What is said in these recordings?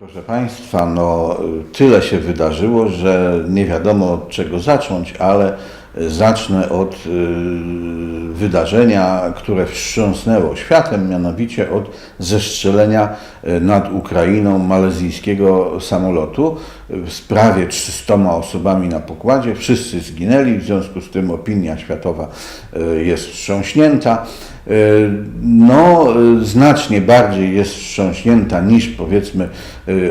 Proszę Państwa, no tyle się wydarzyło, że nie wiadomo od czego zacząć, ale zacznę od y, wydarzenia, które wstrząsnęło światem, mianowicie od zestrzelenia y, nad Ukrainą malezyjskiego samolotu z prawie 300 osobami na pokładzie. Wszyscy zginęli, w związku z tym opinia światowa y, jest wstrząśnięta. No, znacznie bardziej jest wstrząśnięta niż powiedzmy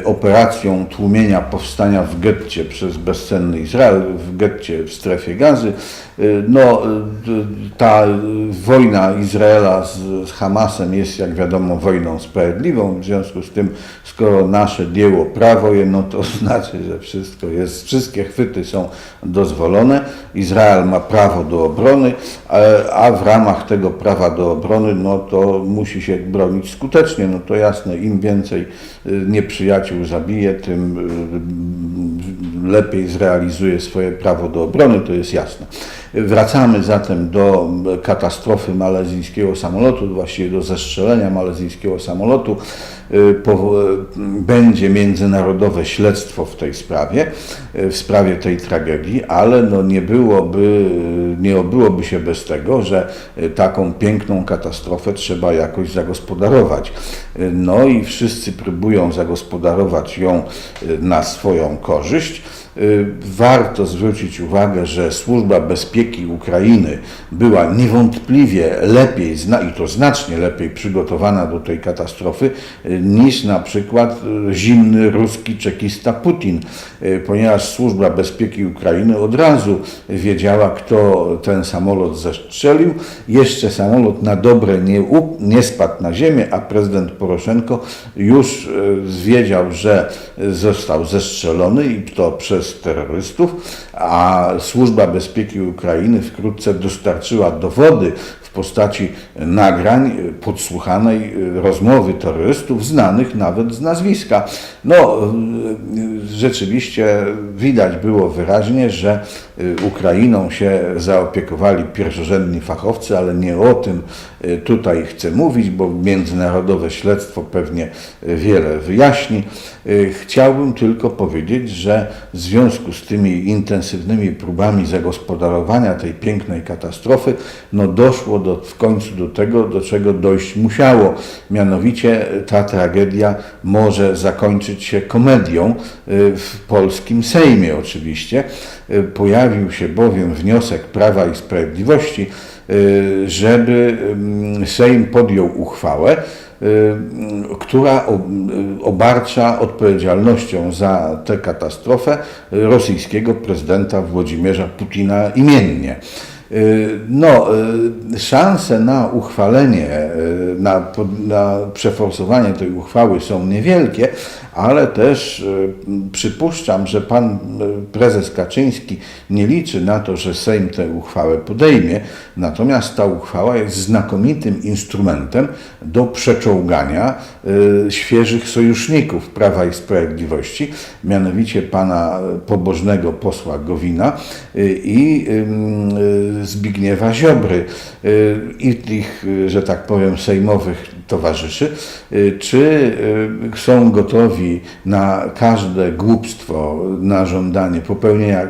operacją tłumienia powstania w getcie przez bezcenny Izrael, w getcie w strefie gazy. Y, No, y, ta wojna Izraela z, Hamasem jest, jak wiadomo, wojną sprawiedliwą. W związku z tym, skoro nasze dzieło prawo je, no to znaczy, że wszystko jest, wszystkie chwyty są dozwolone. Izrael ma prawo do obrony, a, w ramach tego prawa do obrony, no to musi się bronić skutecznie. No to jasne, im więcej y, nieprzyjaciół zabije, tym lepiej zrealizuje swoje prawo do obrony, to jest jasne. jasne. Wracamy zatem do katastrofy malezyjskiego samolotu, właściwie do zestrzelenia malezyjskiego samolotu. Y, y, Będzie międzynarodowe śledztwo w tej sprawie, y, w sprawie tej tragedii, ale no nie, byłoby, nie obyłoby się bez tego, że taką piękną katastrofę trzeba jakoś zagospodarować. No i wszyscy próbują zagospodarować ją na swoją korzyść. Warto zwrócić uwagę, że Służba Bezpieki Ukrainy była niewątpliwie lepiej, i to znacznie lepiej przygotowana do tej katastrofy y, niż na przykład y, zimny ruski czekista Putin, y, ponieważ Służba Bezpieki Ukrainy od razu wiedziała, kto ten samolot zestrzelił. Jeszcze samolot na dobre nie, nie spadł na ziemię, a prezydent Poroszenko już wiedział, że został zestrzelony i to przez terrorystów, a Służba Bezpieki Ukrainy wkrótce dostarczyła dowody w postaci nagrań y, podsłuchanej y, rozmowy terrorystów, znanych nawet z nazwiska. No, y, rzeczywiście widać było wyraźnie, że Ukrainą się zaopiekowali pierwszorzędni fachowcy, ale nie o tym tutaj chcę mówić, bo międzynarodowe śledztwo pewnie wiele wyjaśni. Chciałbym tylko powiedzieć, że w związku z tymi intensywnymi próbami zagospodarowania tej pięknej katastrofy, no doszło do, w końcu do tego, do czego dojść musiało. Mianowicie ta tragedia może zakończyć się komedią y, w polskim Sejmie oczywiście. Y, Pojawił się bowiem wniosek Prawa i Sprawiedliwości, y, żeby ym, Sejm podjął uchwałę, która obarcza odpowiedzialnością za tę katastrofę rosyjskiego prezydenta Włodzimierza Putina imiennie. Y, No, y, szanse na uchwalenie, y, na, na przeforsowanie tej uchwały są niewielkie, ale też y, przypuszczam, że pan y, prezes Kaczyński nie liczy na to, że Sejm tę uchwałę podejmie, natomiast ta uchwała jest znakomitym instrumentem do przeczołgania y, świeżych sojuszników Prawa i Sprawiedliwości, mianowicie pana pobożnego posła Gowina i Zbigniewa Ziobry i y, że tak powiem, sejmowych towarzyszy, y, czy y, są gotowi na każde głupstwo na żądanie, popełnienia,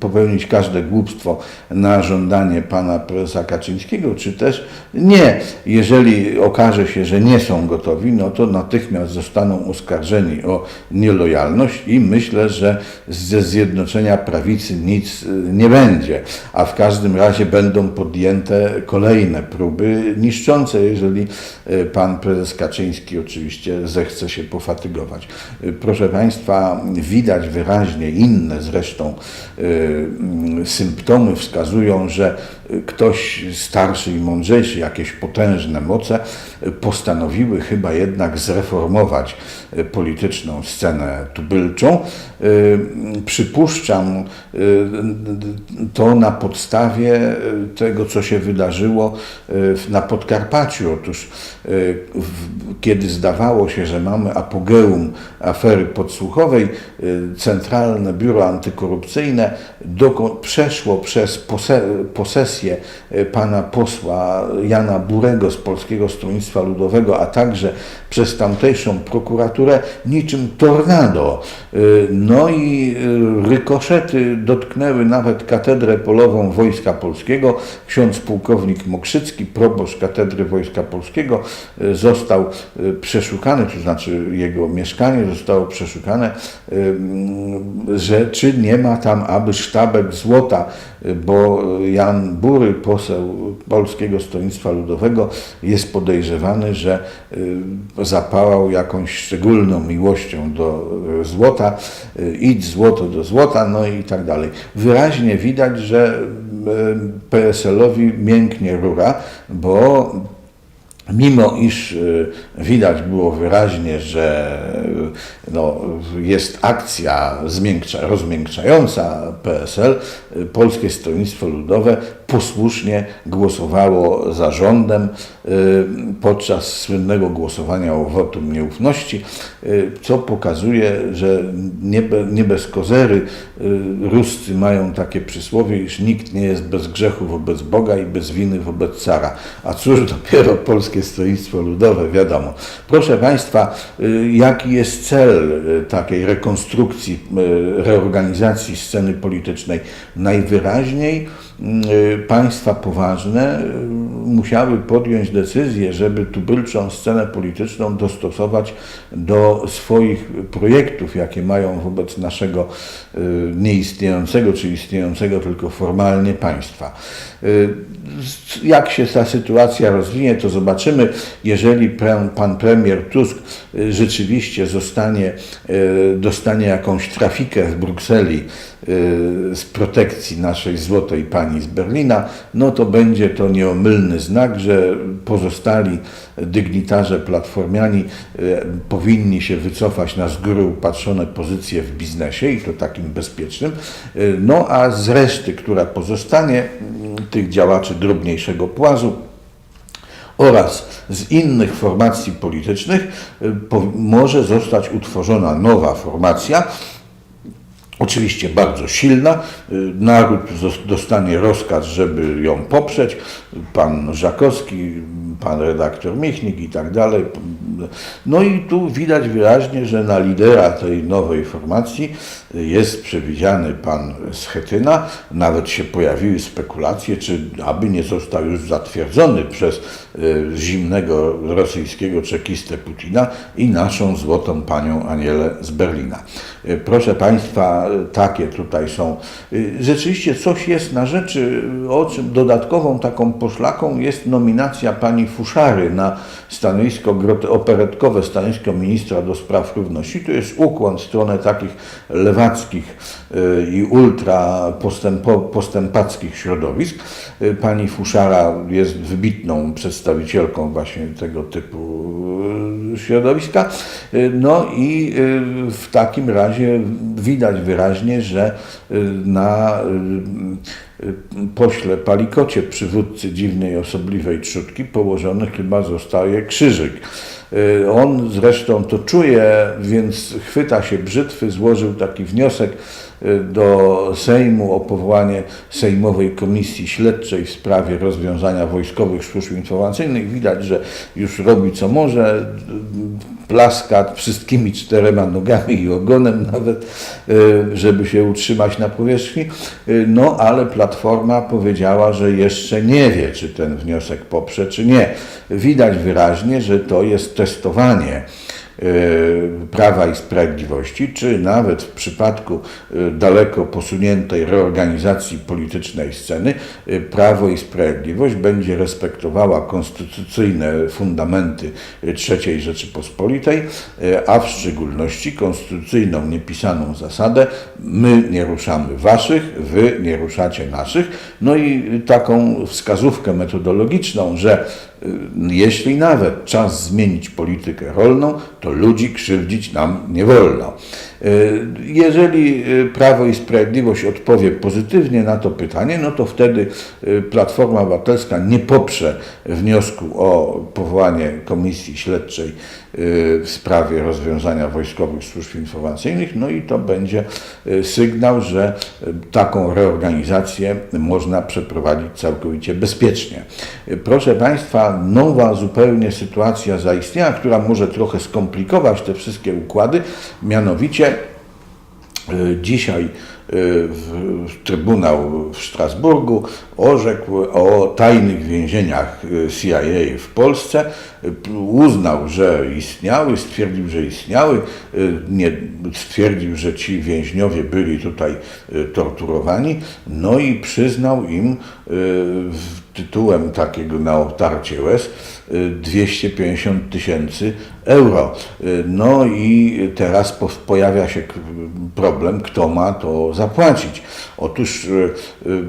popełnić każde głupstwo na żądanie pana prezesa Kaczyńskiego, czy też nie. Jeżeli okaże się, że nie są gotowi, no to natychmiast zostaną oskarżeni o nielojalność i myślę, że ze Zjednoczenia Prawicy nic y, nie będzie, a w każdym razie będą podjęte kolejne próby niszczące, jeżeli y, pan prezes Kaczyński oczywiście zechce się pofatygować. Y, Proszę Państwa, widać wyraźnie inne zresztą y, mm, symptomy wskazują, że ktoś starszy i mądrzejszy, jakieś potężne moce postanowiły chyba jednak zreformować y, polityczną scenę tubylczą. Y, Przypuszczam y, to na podstawie tego, co się wydarzyło na Podkarpaciu. Otóż kiedy zdawało się, że mamy apogeum afery podsłuchowej, Centralne Biuro Antykorupcyjne przeszło przez pose- posesję y, pana posła Jana Burego z Polskiego Stronnictwa Ludowego, a także przez tamtejszą prokuraturę niczym tornado. Y, No i y, rykoszety dotknęły nawet katedrę polową Wojska Polskiego. Ksiądz pułkownik Mokrzycki, proboszcz katedry Wojska Polskiego, został przeszukany, to znaczy jego mieszkanie zostało przeszukane, że czy nie ma tam aby sztabek złota, bo Jan Bury, poseł Polskiego Stronnictwa Ludowego, jest podejrzewany, że y, zapałał jakąś szczególną miłością do y, złota, y, idź złoto do złota, no i tak dalej. Wyraźnie widać, że PSL-owi mięknie rura, bo Mimo iż widać było wyraźnie, że no, jest akcja zmiękcza, rozmiękczająca PSL, Polskie Stronnictwo Ludowe posłusznie głosowało za rządem y, podczas słynnego głosowania o wotum nieufności, y, co pokazuje, że nie, be, nie bez kozery y, Ruscy mają takie przysłowie, iż nikt nie jest bez grzechu wobec Boga i bez winy wobec cara. A cóż dopiero Polskie Stronnictwo Ludowe, wiadomo. Proszę Państwa, jaki jest cel takiej rekonstrukcji, reorganizacji sceny politycznej? Najwyraźniej państwa poważne y, musiały podjąć decyzję, żeby tubylczą scenę polityczną dostosować do swoich projektów, jakie mają wobec naszego y, nieistniejącego czy istniejącego tylko formalnie państwa. Y, Jak się ta sytuacja rozwinie, to zobaczymy. Jeżeli pan premier Tusk rzeczywiście zostanie, dostanie jakąś trafikę w Brukseli z protekcji naszej złotej pani z Berlina, no to będzie to nieomylny znak, że pozostali dygnitarze platformiani y, powinni się wycofać na z góry upatrzone pozycje w biznesie i to takim bezpiecznym. Y, No a z reszty, która pozostanie, tych działaczy drobniejszego płazu, oraz z innych formacji politycznych y, po- może zostać utworzona nowa formacja, Oczywiście bardzo silna. Y, Naród dostanie rozkaz, żeby ją poprzeć. Pan Żakowski, pan redaktor Michnik i tak dalej. No i tu widać wyraźnie, że na lidera tej nowej formacji jest przewidziany pan Schetyna. Nawet się pojawiły spekulacje, czy aby nie został już zatwierdzony przez y, zimnego rosyjskiego czekistę Putina i naszą złotą panią Anielę z Berlina. Y, Proszę Państwa, takie tutaj są. Y, Rzeczywiście coś jest na rzeczy, o czym dodatkową taką poszlaką jest nominacja pani Fuszary na stanowisko operetkowe, stanowisko ministra do spraw równości. To jest ukłon w stronę takich lewackich y, i ultra postępackich środowisk. Y, Pani Fuszara jest wybitną przedstawicielką właśnie tego typu y, środowiska. No i w takim razie widać wyraźnie, że na pośle Palikocie, przywódcy dziwnej, osobliwej trzutki, położony chyba zostaje krzyżyk. Y, On zresztą to czuje, więc chwyta się brzytwy, złożył taki wniosek y, do Sejmu o powołanie Sejmowej Komisji Śledczej w sprawie rozwiązania wojskowych służb informacyjnych. Widać, że już robi co może, plaska wszystkimi czterema nogami i ogonem nawet, y, żeby się utrzymać na powierzchni. No ale Platforma powiedziała, że jeszcze nie wie, czy ten wniosek poprze, czy nie. Widać wyraźnie, że to jest testowanie Prawa i Sprawiedliwości, czy nawet w przypadku y, daleko posuniętej reorganizacji politycznej sceny, y, Prawo i Sprawiedliwość będzie respektowała konstytucyjne fundamenty y, III Rzeczypospolitej, y, a w szczególności konstytucyjną niepisaną zasadę my nie ruszamy waszych, wy nie ruszacie naszych. No i taką wskazówkę metodologiczną, że y, jeśli nawet czas zmienić politykę rolną, to ludzi krzywdzić nam nie wolno. Jeżeli y, Prawo i Sprawiedliwość odpowie pozytywnie na to pytanie, no to wtedy y, Platforma Obywatelska nie poprze wniosku o powołanie komisji śledczej y, w sprawie rozwiązania wojskowych służb informacyjnych, no i to będzie y, sygnał, że y, taką reorganizację można przeprowadzić całkowicie bezpiecznie. Y, Proszę Państwa, nowa zupełnie sytuacja zaistniała, która może trochę skomplikować te wszystkie układy, mianowicie y, Dzisiaj y, w- w Trybunał w Strasburgu orzekł o tajnych więzieniach y, CIA w Polsce. Uznał, że istniały, stwierdził, że istniały, nie, stwierdził, że ci więźniowie byli tutaj torturowani, no i przyznał im tytułem takiego na otarcie łez y, 250 tysięcy euro. Y, No i teraz po- pojawia się problem, kto ma to zapłacić. Otóż y, y,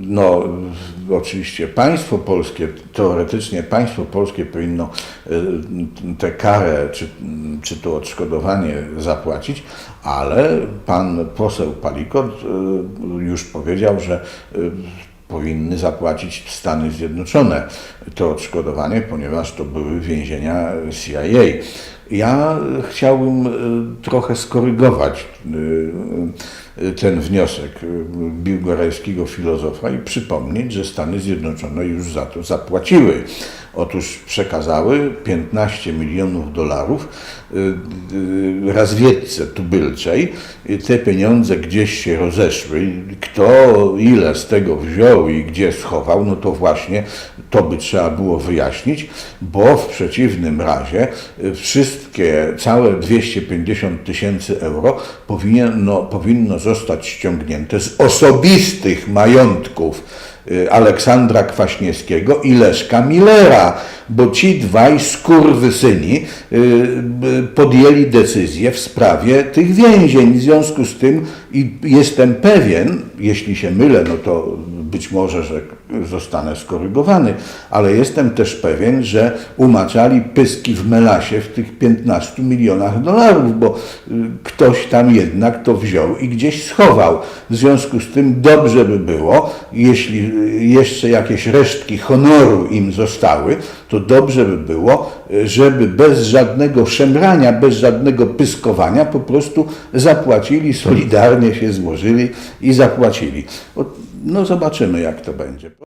no, oczywiście państwo polskie, teoretycznie państwo polskie powinno y, tę karę czy, czy to odszkodowanie zapłacić, ale pan poseł Palikot y, już powiedział, że y, powinny zapłacić Stany Zjednoczone to odszkodowanie, ponieważ to były więzienia CIA. Ja chciałbym y, trochę skorygować y, y, ten wniosek biłgorajskiego filozofa i przypomnieć, że Stany Zjednoczone już za to zapłaciły. Otóż przekazały 15 milionów dolarów razwiedce tubylczej. Te pieniądze gdzieś się rozeszły. Kto ile z tego wziął i gdzie schował, no to właśnie to by trzeba było wyjaśnić, bo w przeciwnym razie y, wszystkie, całe 250 tysięcy euro powinno, powinno zostać ściągnięte z osobistych majątków y, Aleksandra Kwaśniewskiego i Leszka Millera, bo ci dwaj skurwysyni y, podjęli decyzję w sprawie tych więzień. W związku z tym i jestem pewien, jeśli się mylę, no to być może, że zostanę skorygowany, ale jestem też pewien, że umaczali pyski w melasie w tych 15 milionach dolarów, bo y, ktoś tam jednak to wziął i gdzieś schował. W związku z tym dobrze by było, jeśli y, jeszcze jakieś resztki honoru im zostały, to dobrze by było, y, żeby bez żadnego szemrania, bez żadnego pyskowania po prostu zapłacili, solidarnie się złożyli i zapłacili. No zobaczymy jak to będzie.